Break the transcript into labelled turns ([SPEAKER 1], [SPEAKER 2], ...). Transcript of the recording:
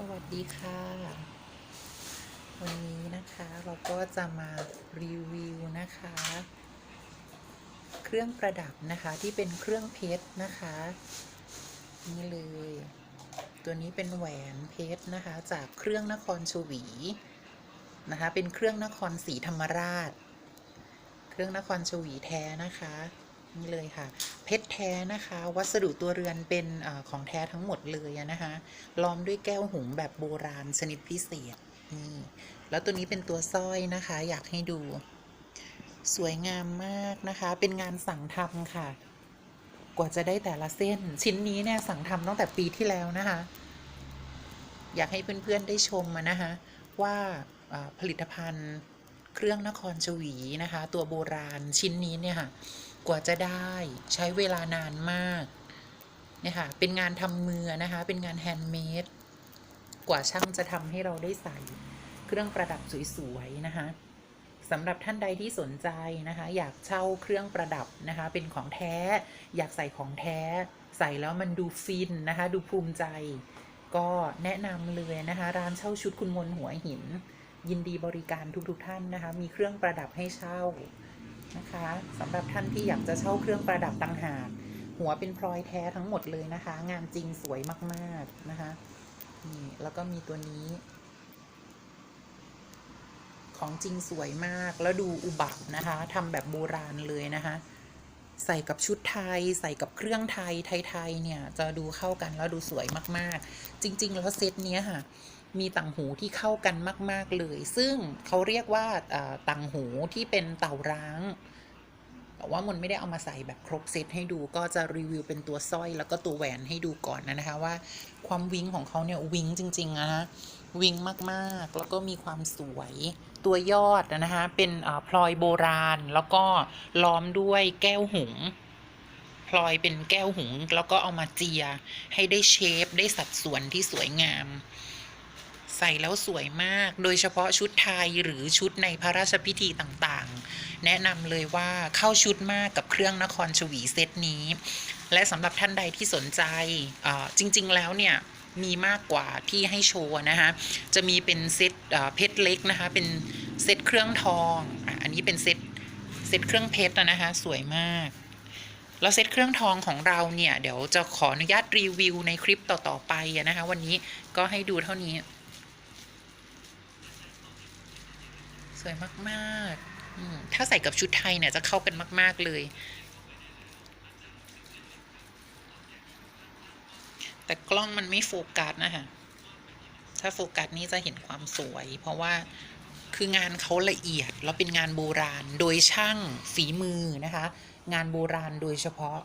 [SPEAKER 1] สวัสดีค่ะ วันนี้นะคะเราก็จะมารีวิวนะคะ เครื่องประดับนะคะที่เป็นเครื่องเพชรนะคะ นี่เลย ตัวนี้เป็นแหวนเพชรนะคะ จากเครื่องนครชวีนะคะ เป็นเครื่องนครศรีธรรมราช เครื่องนครชวีแท้นะคะ นี่เลยค่ะ เพชรแท้นะคะ วัสดุตัวเรือนเป็นอของแท้ทั้งหมดเลยนะคะล้อมด้วยแก้วหุงแบบโบราณชนิดพิเศษนี่แล้วตัวนี้เป็นตัวสร้อยนะคะ อยากให้ดู สวยงามมากนะคะ เป็นงานสั่งทำค่ะ กว่าจะได้แต่ละเส้น ชิ้นนี้เนี่ยสั่งทำตั้งแต่ปีที่แล้วนะคะ อยากให้เพื่อนๆได้ชมนะคะว่าผลิตภัณฑ์เครื่องนครชวีนะคะ ตัวโบราณชิ้นนี้เนี่ยค่ะ กว่าจะได้ใช้เวลานานมากเนี่ยค่ะเป็นงานทำมือนะคะ เป็นงานแฮนด์เมดกว่าช่างจะทำให้เราได้ใส่เครื่องประดับสวยๆนะคะสำหรับท่านใดที่สนใจนะคะ อยากเช่าเครื่องประดับนะคะ เป็นของแท้ อยากใส่ของแท้ ใส่แล้วมันดูฟินนะคะ ดูภูมิใจ ก็แนะนำเลยนะคะ ร้านเช่าชุดคุณมนหัวหิน ยินดีบริการทุกๆท่านนะคะ มีเครื่องประดับให้เช่า นะคะสำหรับท่านที่อยากจะเช่าเครื่องประดับต่างหากหัวเป็นพลอยแท้ทั้งหมดเลยนะคะ งานจริงสวยมากๆนะคะนี่แล้วก็มีตัวนี้ ของจริงสวยมากแล้วดูอุบัตินะคะทำแบบโบราณเลยนะคะ ใส่กับชุดไทย ใส่กับเครื่องไทยไทยๆเนี่ย จะดูเข้ากันแล้วดูสวยมากๆ จริง ๆ แล้วเซตเนี้ยค่ะ มีต่างหูที่เข้ากันมาก ๆ เลย ซึ่งเขาเรียกว่าต่างหูที่เป็นเต่าร้าง แต่ว่ามนไม่ได้เอามาใส่แบบครบเซตให้ดูก็จะรีวิวเป็นตัวสร้อยแล้วก็ตัวแหวนให้ดูก่อนนะคะว่าความวิ้งของเขาเนี่ยวิ้งจริง ๆ นะฮะวิ้งมากๆ แล้วก็มีความสวยตัวยอดนะคะเป็นพลอยโบราณ แล้วก็ล้อมด้วยแก้วหุงพลอยเป็นแก้วหุง แล้วก็เอามาเจีย ให้ได้เชฟ ได้สัดส่วนที่สวยงาม ใส่แล้วสวยมาก โดยเฉพาะชุดไทยหรือชุดในพระราชพิธีต่างๆ แนะนำเลยว่าเข้าชุดมากกับเครื่องนครชวีเซตนี้ และสำหรับท่านใดที่สนใจจริง ๆ แล้วเนี่ยมีมากกว่าที่ให้โชว์นะคะจะมีเป็นเซตเพชรเล็กนะคะเป็นเซตเครื่องทองอันนี้เป็นเซตเซตเครื่องเพชรนะคะสวยมากแล้วเซตเครื่องทองของเราเนี่ย เดี๋ยวจะขออนุญาตรีวิวในคลิปต่อ ๆ ไปนะคะ วันนี้ก็ให้ดูเท่านี้ วยมากๆอืมถ้าใส่กับชุดไทยเนี่ยจะเข้ากันมาก ๆ เลย แต่กล้องมันไม่โฟกัสนะคะถ้าโฟกัสนี่จะเห็นความสวย เพราะว่าคืองานเขาละเอียด แล้วเป็นงานโบราณโดยช่างฝีมือนะคะ งานโบราณโดยเฉพาะ